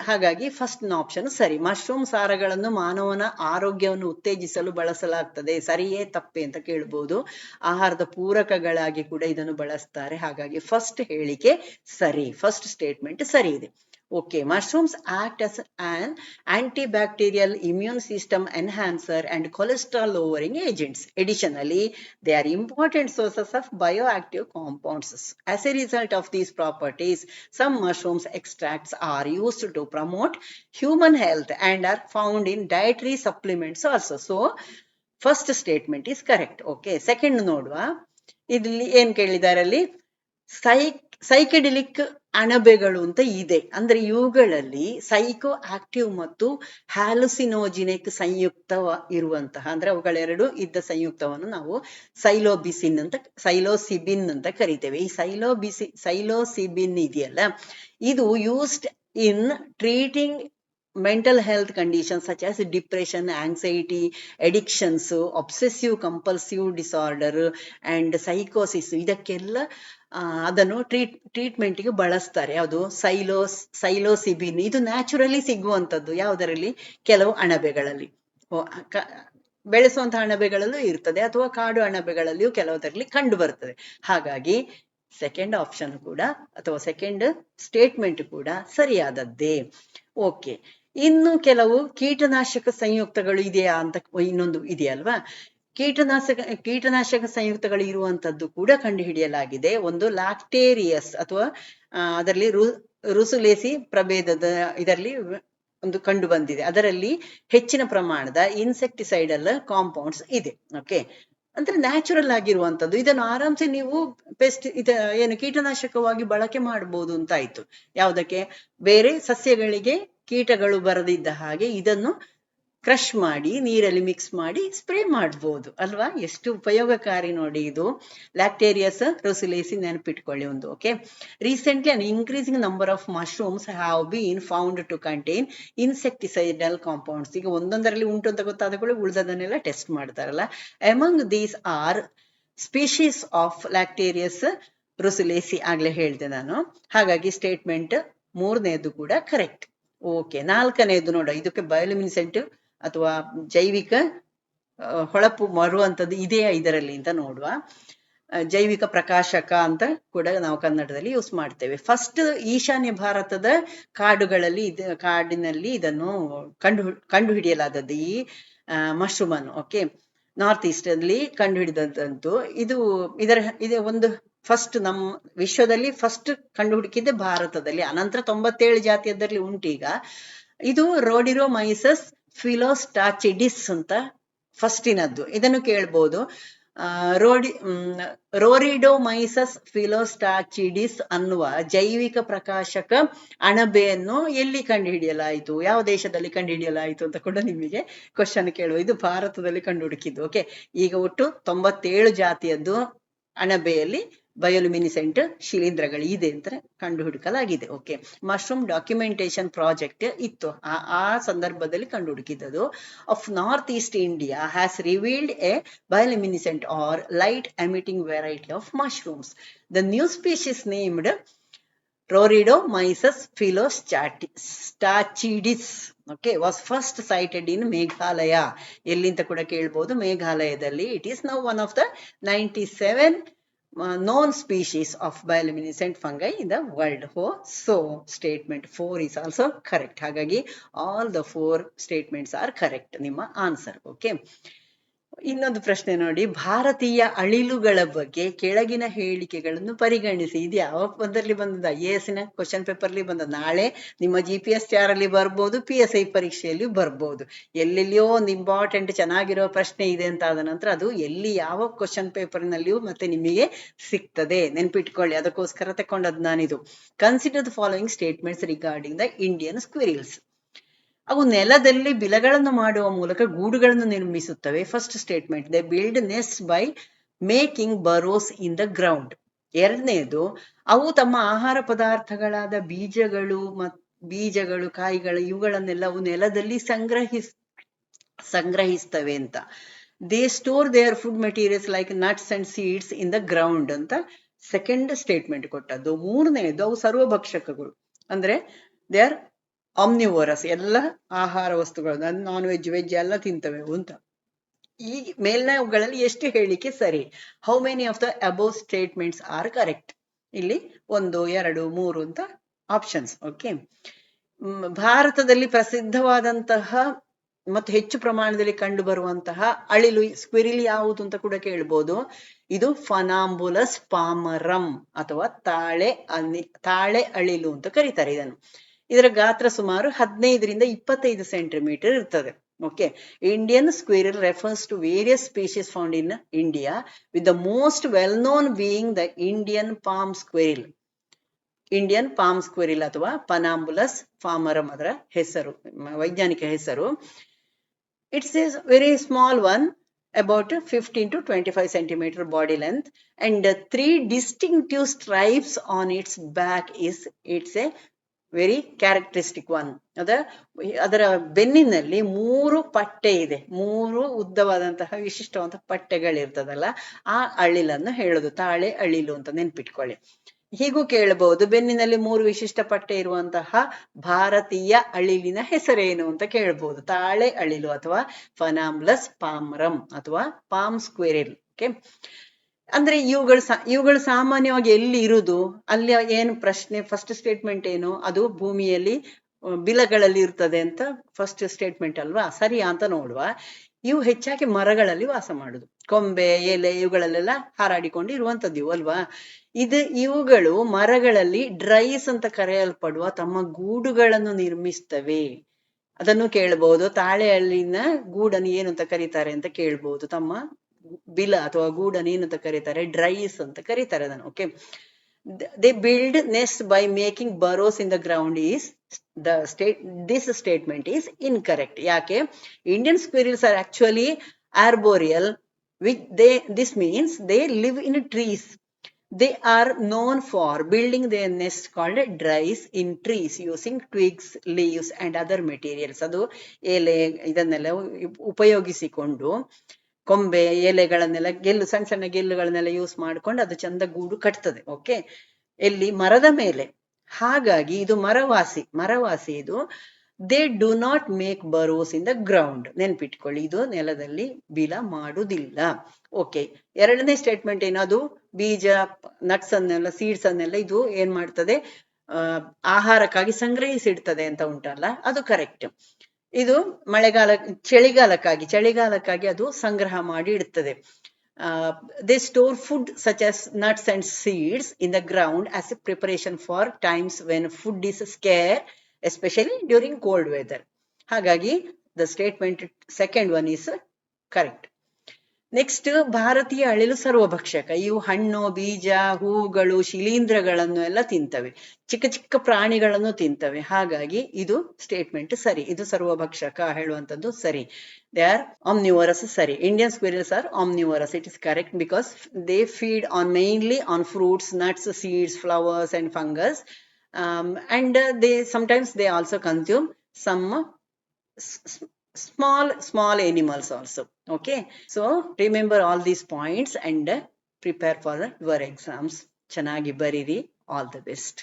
ಹಾಗಾಗಿ ಫಸ್ಟ್ ಆಪ್ಷನ್ ಸರಿ. ಮಶ್ರೂಮ್ ಸಾರಗಳನ್ನು ಮಾನವನ ಆರೋಗ್ಯವನ್ನು ಉತ್ತೇಜಿಸಲು ಬಳಸಲಾಗ್ತದೆ. ಸರಿಯೇ ತಪ್ಪೆ ಅಂತ ಕೇಳ್ಬೋದು. ಆಹಾರದ ಪೂರಕಗಳಾಗಿ ಕೂಡ ಇದನ್ನು ಬಳಸ್ತಾರೆ. ಹಾಗಾಗಿ ಫಸ್ಟ್ ಹೇಳಿಕೆ ಸರಿ. ಫಸ್ಟ್ ಸ್ಟೇಟ್ಮೆಂಟ್ ಸರಿ ಇದೆ. Okay, mushrooms act as an antibacterial immune system enhancer and cholesterol lowering agents. Additionally, they are important sources of bioactive compounds. As a result of these properties, some mushrooms extracts are used to promote human health and are found in dietary supplements also. So, first statement is correct. Okay, second ನೋಡುವ ಇಲ್ಲಿ ಏನ್ ಕೇಳಿದ್ದಾರೆ ಅಲ್ಲಿ ಸೈ ಸೈಕೆಡಿಲಿಕ್ ಅಣಬೆಗಳು ಅಂತ ಇದೆ. ಅಂದ್ರೆ ಇವುಗಳಲ್ಲಿ ಸೈಕೋ ಆಕ್ಟಿವ್ ಮತ್ತು ಹ್ಯಾಲುಸಿನೋಜಿನಿಕ್ ಸಂಯುಕ್ತ ಇರುವಂತಹ, ಅಂದ್ರೆ ಅವುಗಳೆರಡು ಇದ್ದ ಸಂಯುಕ್ತವನ್ನು ನಾವು ಸೈಲೋಬಿಸಿನ್ ಅಂತ, ಸೈಲೋಸಿಬಿನ್ ಅಂತ ಕರಿತೇವೆ. ಈ ಸೈಲೋಬಿಸಿ, ಸೈಲೋಸಿಬಿನ್ ಇದೆಯಲ್ಲ, ಇದು used in treating mental health condition such as depression, anxiety, addictions obsessive compulsive disorder and ಸೈಕೋಸಿಸ್. ಇದಕ್ಕೆಲ್ಲ ಅದನ್ನು ಟ್ರೀಟ್ ಟ್ರೀಟ್ಮೆಂಟ್ಗೆ ಬಳಸ್ತಾರೆ. ಯಾವುದು? ಸೈಲೋಸ್ ಸೈಲೋಸಿಬಿನ್. ಇದು ನ್ಯಾಚುರಲಿ ಸಿಗುವಂತದ್ದು ಯಾವುದರಲ್ಲಿ? ಕೆಲವು ಅಣಬೆಗಳಲ್ಲಿ. ಬೆಳೆಸುವಂತಹ ಅಣಬೆಗಳಲ್ಲೂ ಇರ್ತದೆ. ಅಥವಾ ಕಾಡು ಅಣಬೆಗಳಲ್ಲಿಯೂ ಕೆಲವುದರಲ್ಲಿ ಕಂಡು ಬರ್ತದೆ. ಹಾಗಾಗಿ ಸೆಕೆಂಡ್ ಆಪ್ಷನ್ ಕೂಡ, ಅಥವಾ ಸೆಕೆಂಡ್ ಸ್ಟೇಟ್ಮೆಂಟ್ ಕೂಡ ಸರಿಯಾದದ್ದೇ. ಓಕೆ ಇನ್ನು ಕೆಲವು ಕೀಟನಾಶಕ ಸಂಯುಕ್ತಗಳು ಇದೆಯಾ ಅಂತ, ಇನ್ನೊಂದು ಇದೆಯಲ್ವಾ? ಕೀಟನಾಶಕ ಕೀಟನಾಶಕ ಸಂಯುಕ್ತಗಳು ಇರುವಂತದ್ದು ಕೂಡ ಕಂಡುಹಿಡಿಯಲಾಗಿದೆ. ಒಂದು ಲ್ಯಾಕ್ಟೇರಿಯಸ್ ಅಥವಾ ಅದರಲ್ಲಿ ರು, ರುಸುಲೇಸಿ ಪ್ರಭೇದದ ಇದರಲ್ಲಿ ಒಂದು ಕಂಡು ಬಂದಿದೆ ಅದರಲ್ಲಿ ಹೆಚ್ಚಿನ ಪ್ರಮಾಣದ ಇನ್ಸೆಕ್ಟಿಸೈಡಲ್ ಕಾಂಪೌಂಡ್ಸ್ ಇದೆ. ಓಕೆ ಅಂದ್ರೆ ನ್ಯಾಚುರಲ್ ಆಗಿರುವಂತದ್ದು. ಇದನ್ನು ಆರಾಮ್ಸೆ ನೀವು ಪೆಸ್ಟ್ ಇದ, ಏನು ಕೀಟನಾಶಕವಾಗಿ ಬಳಕೆ ಮಾಡಬಹುದು ಅಂತ ಆಯ್ತು. ಯಾವುದಕ್ಕೆ? ಬೇರೆ ಸಸ್ಯಗಳಿಗೆ ಕೀಟಗಳು ಬರದಿದ್ದ ಹಾಗೆ ಇದನ್ನು ಕ್ರಶ್ ಮಾಡಿ, ನೀರಲ್ಲಿ ಮಿಕ್ಸ್ ಮಾಡಿ ಸ್ಪ್ರೇ ಮಾಡ್ಬೋದು, ಅಲ್ವಾ? ಎಷ್ಟು ಉಪಯೋಗಕಾರಿ ನೋಡಿ ಇದು. ಲ್ಯಾಕ್ಟೇರಿಯಸ್ ರೊಸಿಲೇಸಿ ನೆನಪಿಟ್ಕೊಳ್ಳಿ ಒಂದು okay recently an increasing number of mushrooms have been found to contain insecticidal compounds ಈಗ ಒಂದೊಂದರಲ್ಲಿ ಉಂಟು ಅಂತ ಗೊತ್ತಾದ ಕೂಡ ಉಳಿದದನ್ನೆಲ್ಲ ಟೆಸ್ಟ್ ಮಾಡ್ತಾರಲ್ಲ. Among these are species of Lactarius ರೋಸಿಲೇಸಿ ಆಗ್ಲೇ ಹೇಳಿದೆ ನಾನು. ಹಾಗಾಗಿ ಸ್ಟೇಟ್ಮೆಂಟ್ ಮೂರನೇದು ಕೂಡ ಕರೆಕ್ಟ್ ಓಕೆ ನಾಲ್ಕನೇದು ನೋಡ, ಇದಕ್ಕೆ ಬಯೋಲಿಮಿನಿಸೆಂಟ್ ಅಥವಾ ಜೈವಿಕ ಹೊಳಪು ಮರುವಂಥದ್ದು ಇದೆ ಇದರಲ್ಲಿ ಅಂತ ನೋಡುವ. ಜೈವಿಕ ಪ್ರಕಾಶಕ ಅಂತ ಕೂಡ ನಾವು ಕನ್ನಡದಲ್ಲಿ ಯೂಸ್ ಮಾಡ್ತೇವೆ. ಫಸ್ಟ್ ಈಶಾನ್ಯ ಭಾರತದ ಕಾಡುಗಳಲ್ಲಿ ಇದು, ಕಾಡಿನಲ್ಲಿ ಇದನ್ನು ಕಂಡು ಕಂಡು ಹಿಡಿಯಲಾದದ್ದು ಈ ಮಶ್ರೂಮ್ ಅನ್ನು ಓಕೆ ನಾರ್ತ್ ಈಸ್ಟ್ ಅಲ್ಲಿ ಕಂಡು ಹಿಡಿದದ್ದು ಇದು ಇದರ, ಇದು ಒಂದು ಫಸ್ಟ್ ನಮ್ಮ ವಿಶ್ವದಲ್ಲಿ ಫಸ್ಟ್ ಕಂಡು ಹುಡುಕಿದ್ದೆ ಭಾರತದಲ್ಲಿ. ಅನಂತರ ತೊಂಬತ್ತೇಳು ಜಾತಿಯದಲ್ಲಿ ಉಂಟೀಗ. ಇದು ರೋಡಿರೋ ಮೈಸಸ್ ಫಿಲೋಸ್ಟಾಚಿಡಿಸ್ ಅಂತ ಫಸ್ಟಿನದ್ದು. ಇದನ್ನು ಕೇಳ್ಬೋದು. ರೋಡಿ ರೋರಿಡೋಮೈಸಸ್ ಫಿಲೋಸ್ಟಾಚಿಡಿಸ್ ಅನ್ನುವ ಜೈವಿಕ ಪ್ರಕಾಶಕ ಅಣಬೆಯನ್ನು ಎಲ್ಲಿ ಕಂಡುಹಿಡಿಯಲಾಯಿತು? ಯಾವ ದೇಶದಲ್ಲಿ ಕಂಡುಹಿಡಿಯಲಾಯಿತು ಅಂತ ಕೂಡ ನಿಮಗೆ ಕ್ವಶನ್ ಕೇಳುವ. ಇದು ಭಾರತದಲ್ಲಿ ಕಂಡು ಹುಡುಕಿದ್ದು ಓಕೆ ಈಗ ಒಟ್ಟು ತೊಂಬತ್ತೇಳು ಜಾತಿಯದ್ದು ಅಣಬೆಯಲ್ಲಿ ಬಯೋಲುಮಿನಿಸೆಂಟ್ ಶಿಲೀಂಧ್ರಗಳು ಇದೆ ಅಂತ ಕಂಡು ಹುಡುಕಲಾಗಿದೆ ಓಕೆ ಮಶ್ರೂಮ್ ಡಾಕ್ಯುಮೆಂಟೇಶನ್ ಪ್ರಾಜೆಕ್ಟ್ ಇತ್ತು. ಆ ಸಂದರ್ಭದಲ್ಲಿ ಕಂಡು ಹುಡುಕಿದ್ದದು of north east India has revealed a bioluminescent or light emitting variety of mushrooms the new species named Roridomyces phyllostachydis okay was first sighted in Meghalaya ಎಲ್ಲಿಂತ ಕೂಡ ಕೇಳ್ಬೋದು, ಮೇಘಾಲಯದಲ್ಲಿ. It is now one of the ninety seven Uh, known species of bioluminescent fungi in the world. Oh, so statement 4 is also correct. Hagagi all the four statements are correct. Nima answer. Okay. ಇನ್ನೊಂದು ಪ್ರಶ್ನೆ ನೋಡಿ. ಭಾರತೀಯ ಅಳಿಲುಗಳ ಬಗ್ಗೆ ಕೆಳಗಿನ ಹೇಳಿಕೆಗಳನ್ನು ಪರಿಗಣಿಸಿ. ಇದು ಯಾವ ಪದರಲ್ಲಿ ಬಂದದ ಐ ಎ ನ ಕ್ವಶನ್ ಪೇಪರ್ಲಿ ನಾಳೆ ನಿಮ್ಮ ಜಿ ಪಿ ಎಸ್ ಚಾರ್ ಅಲ್ಲಿ ಬರ್ಬೋದು ಪಿ ಎಸ್ ಐ ಪರೀಕ್ಷೆಯಲ್ಲಿ ಬರ್ಬೋದು. ಎಲ್ಲೆಲ್ಲಿಯೋ ಒಂದು ಇಂಪಾರ್ಟೆಂಟ್ ಚೆನ್ನಾಗಿರೋ ಪ್ರಶ್ನೆ ಇದೆ ಅಂತ ಆದ ನಂತರ ಅದು ಎಲ್ಲಿ ಯಾವ ಕ್ವಶನ್ ಪೇಪರ್ನಲ್ಲಿಯೂ ಮತ್ತೆ ನಿಮಗೆ ಸಿಗ್ತದೆ. ನೆನ್ಪಿಟ್ಕೊಳ್ಳಿ. ಅದಕ್ಕೋಸ್ಕರ ತಕೊಂಡದ್ ನಾನಿದು. Consider the following statements regarding the Indian squirrels ಅವು ನೆಲದಲ್ಲಿ ಬಿಲಗಳನ್ನು ಮಾಡುವ ಮೂಲಕ ಗೂಡುಗಳನ್ನು ನಿರ್ಮಿಸುತ್ತವೆ. First statement they build nest by making burrows in the ground ಎರಡನೇದು, ಅವು ತಮ್ಮ ಆಹಾರ ಪದಾರ್ಥಗಳಾದ ಬೀಜಗಳು ಮತ್, ಬೀಜಗಳು, ಕಾಯಿಗಳು, ಇವುಗಳನ್ನೆಲ್ಲ ಅವು ನೆಲದಲ್ಲಿ ಸಂಗ್ರಹಿಸ್, ಸಂಗ್ರಹಿಸ್ತವೆ ಅಂತ. They store their food materials like nuts and seeds in the ground ಅಂತ ಸೆಕೆಂಡ್ ಸ್ಟೇಟ್ಮೆಂಟ್ ಕೊಟ್ಟದ್ದು. ಮೂರನೇದು, ಅವು ಸರ್ವಭಕ್ಷಕಗಳು. ಅಂದ್ರೆ ದೇ ಆರ್ ಆಮ್ನಿವೋರಸ್ ಎಲ್ಲ ಆಹಾರ ವಸ್ತುಗಳು, ನಾನ್ ವೆಜ್ ವೆಜ್ ಎಲ್ಲ ತಿಂತವೆ ಅಂತ. ಈ ಮೇಲ್ನವುಗಳಲ್ಲಿ ಎಷ್ಟು ಹೇಳಿಕೆ ಸರಿ? How many of the above statements are correct ಇಲ್ಲಿ ಒಂದು, ಎರಡು, ಮೂರು ಅಂತ ಆಪ್ಷನ್ಸ್ ಓಕೆ ಭಾರತದಲ್ಲಿ ಪ್ರಸಿದ್ಧವಾದಂತಹ ಮತ್ತು ಹೆಚ್ಚು ಪ್ರಮಾಣದಲ್ಲಿ ಕಂಡು ಬರುವಂತಹ ಅಳಿಲು, ಸ್ಕ್ವಿರಿಲ್ ಯಾವುದು ಅಂತ ಕೂಡ ಕೇಳ್ಬೋದು. ಇದು ಫನಾಂಬುಲಸ್ ಪಾಮರಂ ಅಥವಾ ತಾಳೆ ಅನಿ, ತಾಳೆ ಅಳಿಲು ಅಂತ ಕರೀತಾರೆ ಇದನ್ನು. ಇದರ ಗಾತ್ರ ಸುಮಾರು ಹದಿನೈದರಿಂದ ಇಪ್ಪತ್ತೈದು ಸೆಂಟಿಮೀಟರ್ ಇರ್ತದೆ. Okay Indian squirrel refers to various species found in India with the most well known being the Indian palm squirrel Indian palm squirrel ಅಥವಾ ಪನಾಂಬುಲಸ್ ಫಾಮರಮ್ ಅದರ ಹೆಸರು ವೈಜ್ಞಾನಿಕ ಹೆಸರು. It's is very small one about 15 to 25 centimeter body length uh, three distinctive stripes on its back is it's a very characteristic one ಅದ, ಅದರ ಬೆನ್ನಿನಲ್ಲಿ ಮೂರು ಪಟ್ಟೆ ಇದೆ. ಮೂರು ಉದ್ದವಾದಂತಹ ವಿಶಿಷ್ಟವಾದ ಪಟ್ಟೆಗಳಿರ್ತದಲ್ಲ, ಆ ಅಳಿಲನ್ನು ಹೇಳೋದು. ತಾಳೆ ಅಳಿಲು ಅಂತ ನೆನ್ಪಿಟ್ಕೊಳ್ಳಿ. ಹೀಗೂ ಕೇಳಬಹುದು. ಬೆನ್ನಿನಲ್ಲಿ ಮೂರು ವಿಶಿಷ್ಟ ಪಟ್ಟೆ ಇರುವಂತಹ ಭಾರತೀಯ ಅಳಿಲಿನ ಹೆಸರೇನು ಅಂತ ಕೇಳಬಹುದು. ತಾಳೆ ಅಳಿಲು ಅಥವಾ ಫನಾಮ್ಲಸ್ ಪಾಮ್ರಮ್ ಅಥವಾ ಪಾಮ್ ಸ್ಕ್ವೆರಿಲ್. ಓಕೆ ಅಂದ್ರೆ ಇವುಗಳು ಇವುಗಳು ಸಾಮಾನ್ಯವಾಗಿ ಎಲ್ಲಿ ಇರುದು? ಅಲ್ಲಿ ಏನು ಪ್ರಶ್ನೆ ಫಸ್ಟ್ ಸ್ಟೇಟ್ಮೆಂಟ್ ಏನು? ಅದು ಭೂಮಿಯಲ್ಲಿ ಬಿಲಗಳಲ್ಲಿ ಇರ್ತದೆ ಅಂತ ಫಸ್ಟ್ ಸ್ಟೇಟ್ಮೆಂಟ್ ಅಲ್ವಾ? ಸರಿ ಅಂತ ನೋಡುವ. ಇವು ಹೆಚ್ಚಾಗಿ ಮರಗಳಲ್ಲಿ ವಾಸ ಮಾಡುದು. ಕೊಂಬೆ, ಎಲೆ ಇವುಗಳಲ್ಲೆಲ್ಲ ಹಾರಾಡಿಕೊಂಡು ಇರುವಂತದ್ದು ಇವು ಅಲ್ವಾ? ಇದು, ಇವುಗಳು ಮರಗಳಲ್ಲಿ ಡ್ರೈಸ್ ಅಂತ ಕರೆಯಲ್ಪಡುವ ತಮ್ಮ ಗೂಡುಗಳನ್ನು ನಿರ್ಮಿಸ್ತವೆ. ಅದನ್ನು ಕೇಳಬಹುದು ತಾಳೆಹಳ್ಳಿನ ಗೂಡನ್ನು ಏನು ಅಂತ ಕರೀತಾರೆ ಅಂತ ಕೇಳ್ಬಹುದು ತಮ್ಮ ಬಿಲ ಅಥವಾ ಗೂಡನ್ನು ಏನಂತ ಕರೀತಾರೆ, ಡ್ರೈಸ್ ಅಂತ ಕರೀತಾರೆ ಅದನ್ನು okay they build nest by making burrows in the ground is the state this statement is incorrect ಯಾಕೆ? Indian squirrels are actually arboreal which they this means they live in trees they are known for building their nest called dreys in trees using twigs, leaves and other materials. ಅದು ಎಲೆ ಇದನ್ನೆಲ್ಲ ಉಪಯೋಗಿಸಿಕೊಂಡು ಕೊಂಬೆ, ಎಲೆಗಳನ್ನೆಲ್ಲ ಗೆಲ್ಲು, ಸಣ್ಣ ಸಣ್ಣ ಗೆಲ್ಲುಗಳನ್ನೆಲ್ಲ use ಮಾಡ್ಕೊಂಡು ಅದು ಚಂದ ಗೂಡು ಕಟ್ತದೆ ಓಕೆ ಎಲ್ಲಿ ಮರದ ಮೇಲೆ, ಹಾಗಾಗಿ ಇದು ಮರವಾಸಿ ಮರವಾಸಿ ಇದು they do not make burrows in the ground ನೆನ್ಪಿಟ್ಕೊಳ್ಳಿ, ಇದು ನೆಲದಲ್ಲಿ ಬಿಲ ಮಾಡುವುದಿಲ್ಲ ಓಕೆ ಎರಡನೇ ಸ್ಟೇಟ್ಮೆಂಟ್ ಏನದು? ಬೀಜ ನಟ್ಸ್ ಅನ್ನೆಲ್ಲ ಸೀಡ್ಸ್ ಅನ್ನೆಲ್ಲ ಇದು ಏನ್ ಮಾಡ್ತದೆ? ಆಹಾರಕ್ಕಾಗಿ ಸಂಗ್ರಹಿಸಿಡ್ತದೆ ಅಂತ ಉಂಟಲ್ಲ, ಅದು ಕರೆಕ್ಟ್ ಇದು ಮಳೆಗಾಲ, ಚಳಿಗಾಲಕ್ಕಾಗಿ ಚಳಿಗಾಲಕ್ಕಾಗಿ ಅದು ಸಂಗ್ರಹ ಮಾಡಿ ಇಡ್ತದೆ. They store food such as nuts and seeds in the ground as a preparation for times when food is scarce especially during cold weather ಹಾಗಾಗಿ the statement second one is correct next ಭಾರತೀಯ ಅಳಿಲು ಸರ್ವಭಕ್ಷಕ. ಇವು ಹಣ್ಣು, ಬೀಜ, ಹೂಗಳು, ಶಿಲೀಂಧ್ರಗಳನ್ನು ಎಲ್ಲ ತಿಂತವೆ. ಚಿಕ್ಕ ಚಿಕ್ಕ ಪ್ರಾಣಿಗಳನ್ನು ತಿಂತವೆ. ಹಾಗಾಗಿ ಇದು ಸ್ಟೇಟ್ಮೆಂಟ್ ಸರಿ. ಇದು ಸರ್ವಭಕ್ಷಕ ಹೇಳುವಂಥದ್ದು ಸರಿ. ದೇ ಆರ್ ಆಮ್ನಿವರಸ್ ಸರಿ. Indian squirrels are omnivorous it is correct because they feed on mainly on fruits nuts seeds flowers and fungus and they sometimes they also consume some small small animals also. okay so remember all these points and prepare for your exams ಚೆನ್ನಾಗಿ ಬರೀರಿ all the best